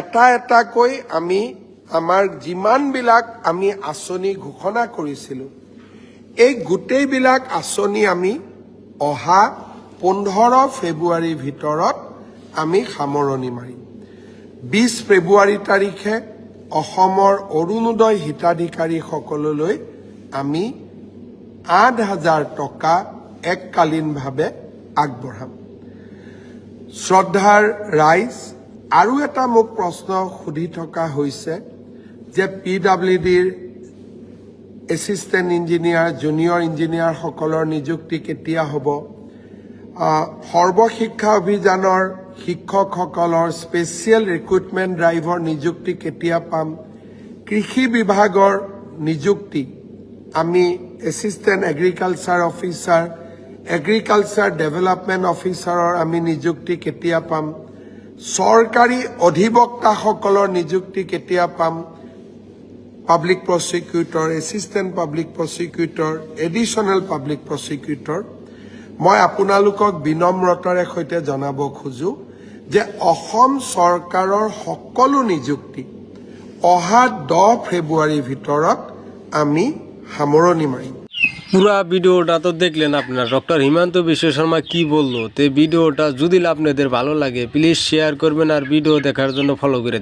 এটা এটাকৈ আমি আমাৰ যিমানবিলাক আমি আঁচনি ঘোষণা কৰিছিলোঁ এই গোটেইবিলাক আঁচনি আমি অহা পোন্ধৰ ফেব্ৰুৱাৰীৰ ভিতৰত আমি সামৰণি মাৰিম। বিছ ফেব্ৰুৱাৰী তাৰিখে অসমৰ অৰুণোদয় হিতাধিকাৰীসকললৈ আমি আঠ হাজাৰ টকা এককালীনভাৱে আগবঢ়াম। শ্ৰদ্ধাৰ ৰাইজ আৰু এটা মোক প্ৰশ্ন সুধি থকা হৈছে যে পি ডাব্লিউ ডিৰ এছিষ্টেণ্ট ইঞ্জিনিয়াৰ জুনিয়ৰ ইঞ্জিনিয়াৰসকলৰ নিযুক্তি কেতিয়া হ'ব? সৰ্বশিক্ষা অভিযানৰ শিক্ষকসকলৰ স্পেচিয়েল ৰিক্ৰুটমেণ্ট ড্ৰাইভৰ নিযুক্তি কেতিয়া পাম? কৃষি বিভাগৰ নিযুক্তি। আমি assistant agriculture officer agriculture development অফিচাৰৰ আমি নিযুক্তি কেতিয়া পাম? চৰকাৰী অধিবক্তাসকলৰ নিযুক্তি কেতিয়া পাম? Public prosecutor assistant public prosecutor additional public prosecutor মই আপোনালোকক বিনম্ৰতাৰে সৈতে জনাব খোজো যে অসম চৰকাৰৰ সকলো নিযুক্তি অহা দহ ফেব্ৰুৱাৰীৰ ভিতৰত আমি সামৰণি মাৰিম। পুরা ভিডিওটা তো দেখলেন আপনার। ডক্টর হিমান্ত বিশ্ব শর্মা কি বলল? তে ভিডিওটা যদি আপনাদের ভালো লাগে প্লিজ শেয়ার করবেন আর ভিডিও দেখার জন্য ফলো করে